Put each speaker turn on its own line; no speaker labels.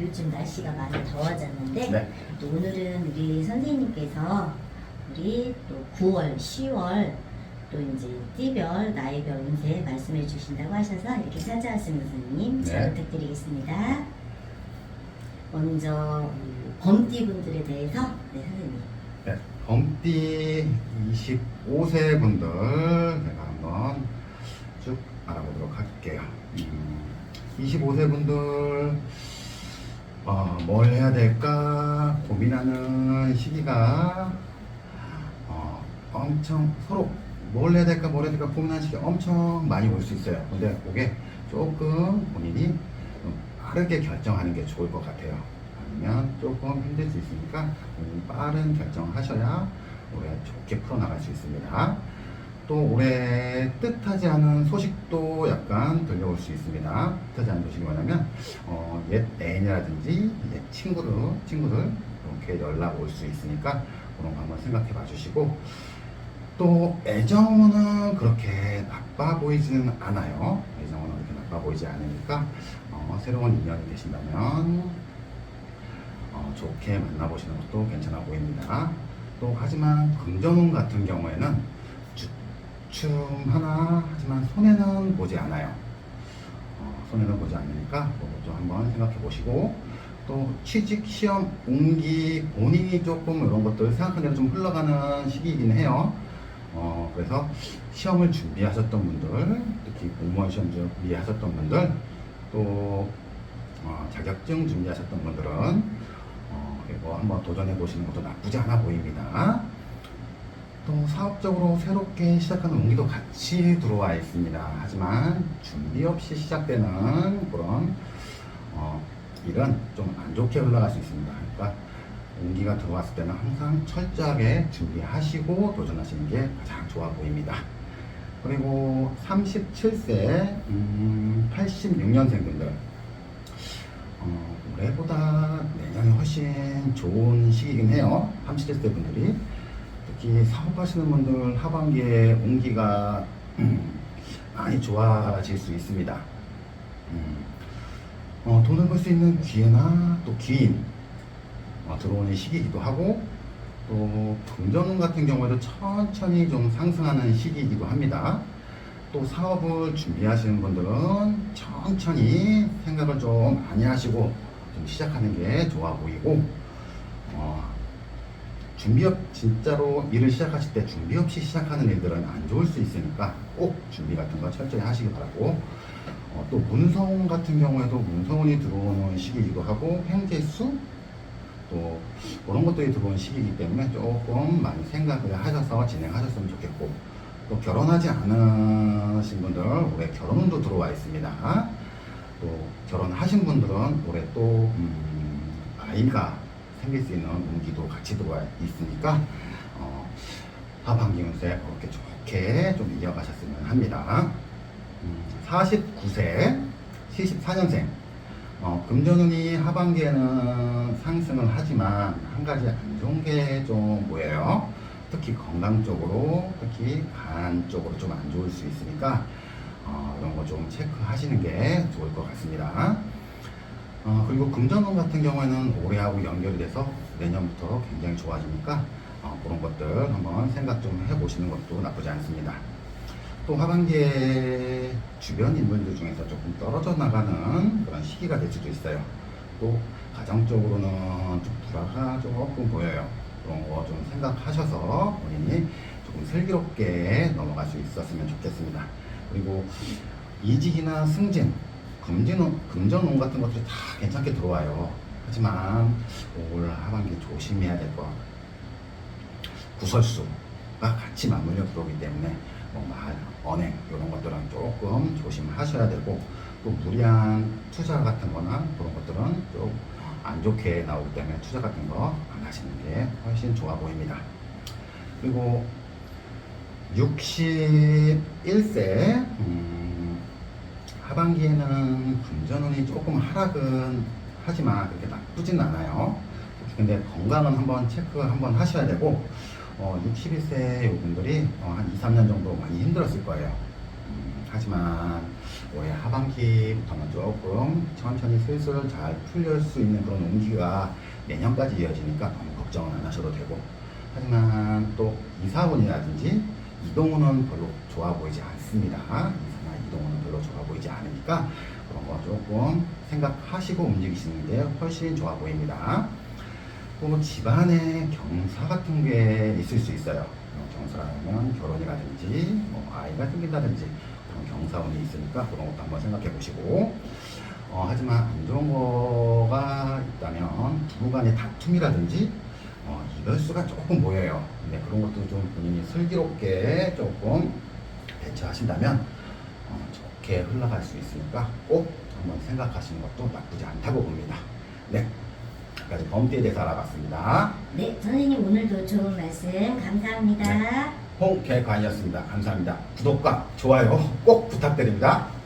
요즘 날씨가 많이 더워졌는데 네. 또 오늘은 우리 선생님께서 우리 또 9월, 10월 또 이제 띠별, 나이별 운세 말씀해 주신다고 하셔서 이렇게 찾아왔습니다. 선생님 잘
네.
부탁드리겠습니다. 먼저 범띠 분들에 대해서 네 선생님
네, 범띠 25세 분들 제가 한번 쭉 알아보도록 할게요. 음, 25세 분들 뭘 해야 될까 고민하는 시기가 어, 엄청 서로 뭘 해야 될까 뭘 해야 될까 고민하는 시기 엄청 많이 올 수 있어요. 근데 그게 조금 본인이 좀 빠르게 결정하는 게 좋을 것 같아요. 아니면 조금 힘들 수 있으니까 빠른 결정하셔야 올해 좋게 풀어나갈 수 있습니다. 또 올해 뜻하지 않은 소식도 약간 들려올 수 있습니다. 뜻하지 않은 소식이 뭐냐면 어, 옛 애인이라든지 옛 친구들, 친구들 이렇게 연락 올 수 있으니까 그런 거 한번 생각해 봐 주시고 또 애정은 그렇게 나빠 보이지는 않아요. 애정은 그렇게 나빠 보이지 않으니까 어, 새로운 인연이 되신다면 어, 좋게 만나보시는 것도 괜찮아 보입니다. 또 하지만 금전운 같은 경우에는 주춤 하나 하지만 손해는 보지 않아요. 어, 손해는 보지 않으니까 그것도 한번 생각해 보시고 또 취직 시험 운기 본인이 조금 이런 것들 대로 좀 흘러가는 시기이긴 해요. 어, 그래서 시험을 준비하셨던 분들, 특히 공무원 시험 준비하셨던 분들, 또 어, 자격증 준비하셨던 분들은 어, 이거 한번 도전해 보시는 것도 나쁘지 않아 보입니다. 또 사업적으로 새롭게 시작하는 운기도 같이 들어와 있습니다. 하지만 준비 없이 시작되는 그런 어, 일은 좀 안 좋게 흘러갈 수 있습니다. 그러니까 운기가 들어왔을 때는 항상 철저하게 준비하시고 도전하시는 게 가장 좋아 보입니다. 그리고 37세 음, 86년생분들 어, 올해보다 내년이 훨씬 좋은 시기이긴 해요. 37세 분들이 특히 사업하시는 분들 하반기에 운기가 음, 많이 좋아질 수 있습니다. 음, 어, 돈을 벌 수 있는 기회나 또 기인 어, 들어오는 시기이기도 하고 또 금전운 같은 경우에도 천천히 좀 상승하는 시기이기도 합니다. 또 사업을 준비하시는 분들은 천천히 생각을 좀 많이 하시고 좀 시작하는 게 좋아 보이고 어, 준비 없 진짜로 일을 시작하실 때 준비 없이 시작하는 일들은 안 좋을 수 있으니까 꼭 준비 같은 거 철저히 하시기 바라고 어, 또 문서운 같은 경우에도 문서운이 들어오는 시기이기도 하고 행재수 또 그런 것들이 들어오는 시기이기 때문에 조금 많이 생각을 하셔서 진행하셨으면 좋겠고 또 결혼하지 않으신 분들 올해 결혼운도 들어와 있습니다. 또 결혼하신 분들은 올해 또 음, 아이가 생길 수 있는 운기도 같이 들어와 있으니까 어, 하반기 운세 그렇게 좋게 좀 이어가셨으면 합니다. 음, 49세 74년생 어, 금전운이 하반기에는 상승을 하지만 한 가지 안 좋은 게좀 보여요. 특히 건강 쪽으로, 특히 간 쪽으로 좀 안 좋을 수 있으니까 어, 이런 거 좀 체크하시는 게 좋을 것 같습니다. 어, 그리고 금전운 같은 경우에는 올해하고 연결이 돼서 내년부터 굉장히 좋아지니까 어, 그런 것들 한번 생각 좀 해보시는 것도 나쁘지 않습니다. 또 하반기에 주변 인물들 중에서 조금 떨어져 나가는 그런 시기가 될 수도 있어요. 또 가정적으로는 좀 불화가 조금 보여요. 그런 거 좀 생각하셔서 본인이 조금 슬기롭게 넘어갈 수 있었으면 좋겠습니다. 그리고 이직이나 승진, 금전운, 금전운 같은 것들이 다 괜찮게 들어와요. 하지만 올 하반기 조심해야 될 거. 구설수가 같이 맞물려 들어오기 때문에 뭐 말, 언행 이런 것들은 조금 조심하셔야 되고 또 무리한 투자 같은 거나 그런 것들은 좀 안 좋게 나오기 때문에 투자 같은 거 안 하시는 게 훨씬 좋아 보입니다. 그리고 61세 음, 하반기에는 금전운이 조금 하락은 하지만 그렇게 나쁘진 않아요. 근데 건강은 한번 체크 한번 하셔야 되고 어, 61세 분들이 어, 한 2, 3년 정도 많이 힘들었을 거예요. 음, 하지만 올해 하반기부터는 조금 천천히 슬슬 잘 풀릴 수 있는 그런 운기가 내년까지 이어지니까 너무 걱정은 안 하셔도 되고 하지만 또 이사운이라든지 이동운은 별로 좋아 보이지 않습니다. 이사나 이동운은 별로 좋아 않으니까 그런 거 조금 생각하시고 움직이시는 게 훨씬 좋아 보입니다. 또 집안에 경사 같은 게 있을 수 있어요. 어, 경사라면 결혼이라든지 뭐 아이가 생긴다든지 그런 경사운이 있으니까 그런 것도 한번 생각해 보시고 어, 하지만 안 좋은 거가 있다면 부부간의 다툼이라든지 어, 이럴 수가 조금 보여요. 근데 그런 것도 좀 본인이 슬기롭게 조금 대처하신다면 어, 좋게 흘러갈 수 있으니까 꼭 한번 생각하시는 것도 나쁘지 않다고 봅니다. 네. 여기까지 범띠에 대해서 알아봤습니다.
네, 선생님 오늘도 좋은 말씀 감사합니다.
홍계관이었습니다. 감사합니다. 구독과 좋아요 꼭 부탁드립니다.